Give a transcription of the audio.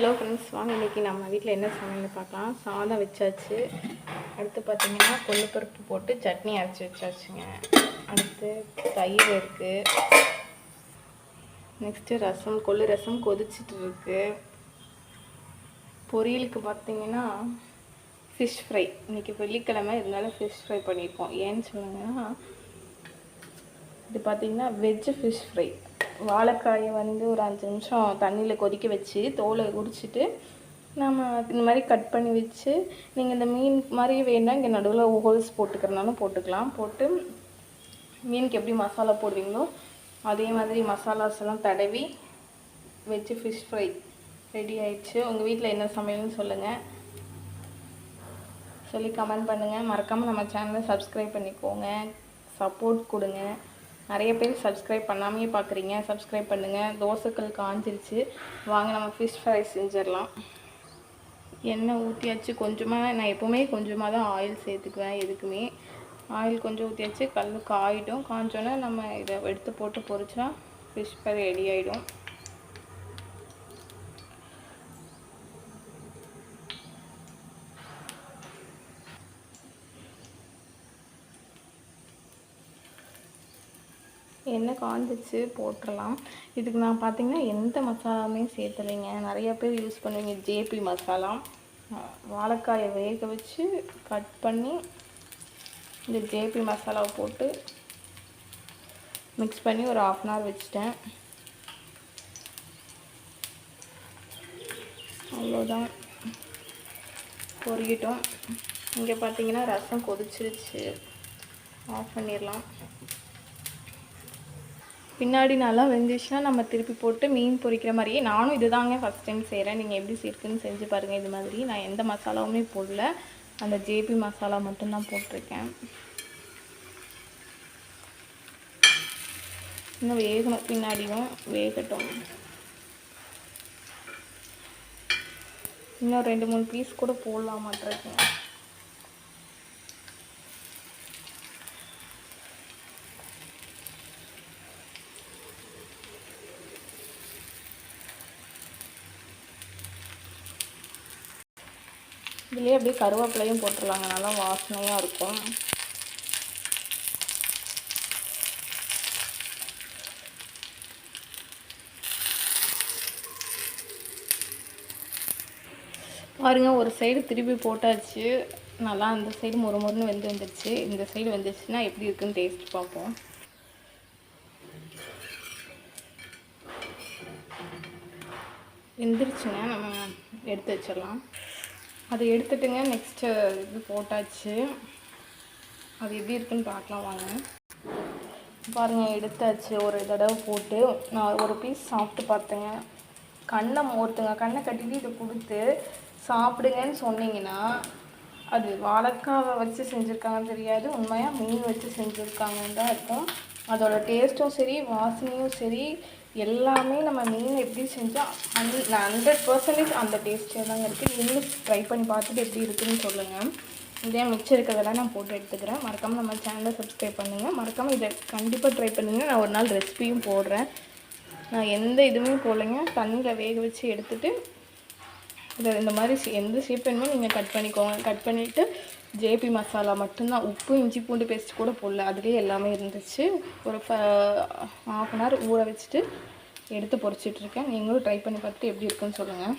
Hello friends வாங்க இன்றைக்கி நம்ம வீட்டில் என்ன சமையல் பார்க்கலாம். சாதம் வச்சாச்சு. அடுத்து பார்த்தீங்கன்னா கொள்ளுப்பருப்பு போட்டு சட்னி அரைச்சி வச்சாச்சுங்க. அடுத்து தயிர் இருக்குது நெக்ஸ்ட்டு ரசம் கொள்ளு ரசம் கொதிச்சிட்டு இருக்கு. பொரியலுக்கு பார்த்திங்கன்னா ஃபிஷ் ஃப்ரை இன்றைக்கி வெள்ளிக்கிழமை இருந்தாலும் ஃபிஷ் ஃப்ரை பண்ணியிருக்கோம் ஏன்னு சொன்னாங்கன்னா இது பார்த்தீங்கன்னா வெஜ்ஜு ஃபிஷ் ஃப்ரை வாழைக்காயை வந்து ஒரு அஞ்சு நிமிஷம் தண்ணியில் கொதிக்க வச்சு தோலை உரிச்சிட்டு நம்ம இந்த மாதிரி கட் பண்ணி வச்சு நீங்கள் இந்த மீன் மாதிரி வேணால் இங்கே நடுவில் ஹோல்ஸ் போட்டுக்கிறனாலும் போட்டுக்கலாம். போட்டு மீனுக்கு எப்படி மசாலா போடுவீங்களோ அதே மாதிரி மசாலாஸ் எல்லாம் தடவி வச்சு ஃபிஷ் ஃப்ரை ரெடி ஆயிடுச்சு. உங்கள் வீட்டில் என்ன சமையல்னு சொல்லுங்கள் சொல்லி கமெண்ட் பண்ணுங்கள் மறக்காமல் நம்ம சேனலை சப்ஸ்கிரைப் பண்ணிக்கோங்க. சப்போர்ட் கொடுங்க. நிறைய பேர் சப்ஸ்கிரைப் பண்ணாமையே பார்க்குறீங்க சப்ஸ்கிரைப் பண்ணுங்கள் தோசைக்கல் காஞ்சிருச்சு. வாங்க நம்ம ஃபிஷ் ஃப்ரை செஞ்சிடலாம். எண்ணெய் ஊற்றியாச்சு கொஞ்சமாக நான் எப்போவுமே கொஞ்சமாக தான் ஆயில் சேர்த்துக்குவேன் எதுக்குமே. ஆயில் கொஞ்சம் ஊற்றியாச்சு கல் காயிடும் காஞ்சோன்னே நம்ம இதை எடுத்து போட்டு பொரிச்சா ஃபிஷ் ஃப்ரை ரெடி ஆகிடும் எண்ணெய் காஞ்சிச்சு போட்டுடலாம் இதுக்கு நான் பார்த்தீங்கன்னா எந்த மசாலாவுமே சேர்த்துலைங்க. நிறைய பேர் யூஸ் பண்ணுவீங்க ஜேபி மசாலா. வாழைக்காயை வேக வச்சு கட் பண்ணி இந்த ஜேபி மசாலாவை போட்டு மிக்ஸ் பண்ணி ஒரு ஆஃப் அன் ஹவர் வச்சுட்டேன். அவ்வளோதான் பொரியட்டும் இங்கே பார்த்தீங்கன்னா ரசம் கொதிச்சிருச்சு. ஆஃப் பண்ணிடலாம் பின்னாடி நல்லா வெந்துச்சுன்னா நம்ம திருப்பி போட்டு மீன் பொரிக்கிற மாதிரியே நானும் இதுதாங்க ஃபஸ்ட் டைம் செய்கிறேன் நீங்கள் எப்படி இருக்குன்னு செஞ்சு பாருங்கள் இது மாதிரி நான் எந்த மசாலாவுமே போடல. அந்த ஜேபி மசாலா மட்டும்தான் போட்டிருக்கேன். இன்னும் வேகணும். பின்னாடியும் வேகட்டும். இன்னும் ரெண்டு மூணு பீஸ் கூட போடலாமாட்டிருக்கேன் இதுலேயே அப்படியே கருவேப்பிலையும் போட்டுடலாங்க. நல்லா வாசனையாக இருக்கும். பாருங்கள் ஒரு சைடு திருப்பி போட்டாச்சு. நல்லா அந்த சைடு மொறு மொறுன்னு வெந்து வந்துருச்சு. இந்த சைடு வந்துச்சுன்னா எப்படி இருக்குன்னு டேஸ்ட் பார்ப்போம். வெந்துருச்சுங்க நம்ம எடுத்து வச்சிடலாம். அதை எடுத்துட்டுங்க நெக்ஸ்ட்டு இது போட்டாச்சு. அது எப்படி இருக்குன்னு பார்க்கலாம் வாங்க. பாருங்கள் எடுத்தாச்சு. ஒரு தடவை போட்டு நான் ஒரு பீஸ் சாப்பிட்டு பார்த்தேங்க. கண்ணை மோர்த்துங்க கண்ணை கட்டிட்டு இதை கொடுத்து சாப்பிடுங்கன்னு சொன்னீங்கன்னா அது வாழைக்காவை வச்சு செஞ்சுருக்காங்கன்னு தெரியாது. உண்மையாக மீன் வச்சு செஞ்சுருக்காங்கன்னு தான் இருக்கும் அதோட டேஸ்ட்டும் சரி வாசனையும் சரி எல்லாமே நம்ம மீன் எப்படி செஞ்சால் ஹன் ஹண்ட்ரட் பர்சன்டேஜ் அந்த டேஸ்ட்டே தாங்க இருக்குது நீங்களும் ட்ரை பண்ணி பார்த்துட்டு எப்படி இருக்குன்னு சொல்லுங்கள் இதே மிச்சம் இருக்கிறதெல்லாம் நான் போட்டு எடுத்துக்கிறேன். மறக்காமல் நம்ம சேனலை சப்ஸ்கிரைப் பண்ணுங்கள் மறக்காமல் இதை கண்டிப்பாக ட்ரை பண்ணுங்கள் நான் ஒரு நாள் ரெசிபியும் போடுறேன். நான் எந்த இதுவுமே போடலைங்க. தண்ணியில் வேக வச்சு எடுத்துகிட்டு இதை இந்த மாதிரி எந்த ஷேப் வேணுமோ நீங்கள் கட் பண்ணிக்கோங்க. கட் பண்ணிவிட்டு ஜேபி மசாலா மட்டும்தான் உப்பு இஞ்சி பூண்டு பேஸ்ட் கூட போடல. அதுலேயே எல்லாமே இருந்துச்சு. ஒரு ஹாஃப் அன் ஹவர் ஊற வச்சுட்டு எடுத்து பொறிச்சிட்ருக்கேன் நீங்களும் ட்ரை பண்ணி பார்த்துட்டு எப்படி இருக்குன்னு சொல்லுங்கள்